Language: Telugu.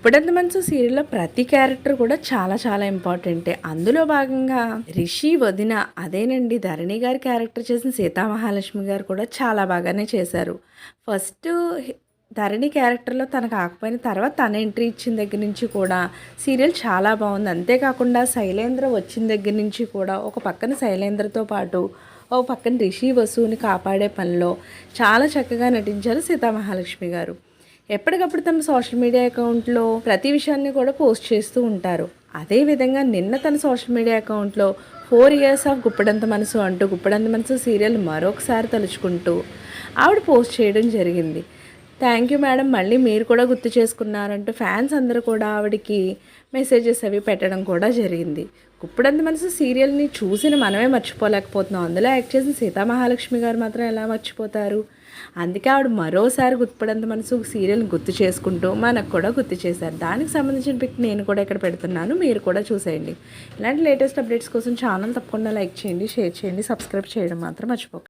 గుప్పడంత మనసు సీరియల్లో ప్రతి క్యారెక్టర్ కూడా చాలా చాలా ఇంపార్టెంటే. అందులో భాగంగా రిషి వదిన అదేనండి ధరణి గారి క్యారెక్టర్ చేసిన సీతామహాలక్ష్మి గారు కూడా చాలా బాగానే చేశారు. ఫస్ట్ ధరణి క్యారెక్టర్లో తనకు కాకపోయిన తర్వాత తన ఎంట్రీ ఇచ్చిన దగ్గర నుంచి కూడా సీరియల్ చాలా బాగుంది. అంతేకాకుండా శైలేంద్ర వచ్చిన దగ్గర నుంచి కూడా ఒక పక్కన శైలేంద్రతో పాటు ఒక పక్కన రిషి వసువుని కాపాడే పనిలో చాలా చక్కగా నటించారు సీతామహాలక్ష్మి గారు. ఎప్పటికప్పుడు తమ సోషల్ మీడియా అకౌంట్లో ప్రతి విషయాన్ని కూడా పోస్ట్ చేస్తూ ఉంటారు. అదేవిధంగా నిన్న తన సోషల్ మీడియా అకౌంట్లో ఫోర్ ఇయర్స్ ఆఫ్ గుప్పడంత మనసు అంటూ గుప్పడంత మనసు సీరియల్ మరొకసారి తలుచుకుంటూ ఆవిడ పోస్ట్ చేయడం జరిగింది. థ్యాంక్ యూ మేడం మళ్ళీ మీరు కూడా గుర్తు చేసుకున్నారంటూ ఫ్యాన్స్ అందరూ కూడా ఆవిడకి మెసేజెస్ అవి పెట్టడం కూడా జరిగింది. గుప్పుడంత మనసు సీరియల్ని చూసిన మనమే మర్చిపోలేకపోతున్నాం. అందులో యాక్ట్ చేసిన సీతామహాలక్ష్మి గారు మాత్రం ఎలా మర్చిపోతారు? అందుకే ఆవిడ మరోసారి గుర్తుపడంత మనసు సీరియల్ని గుర్తు చేసుకుంటూ మనకు కూడా గుర్తు చేశారు. దానికి సంబంధించిన పిక్ నేను కూడా ఇక్కడ పెడుతున్నాను. మీరు కూడా చూసేయండి. ఇలాంటి లేటెస్ట్ అప్డేట్స్ కోసం ఛానల్ తప్పకుండా లైక్ చేయండి షేర్ చేయండి సబ్స్క్రైబ్ చేయడం మాత్రం మర్చిపోకండి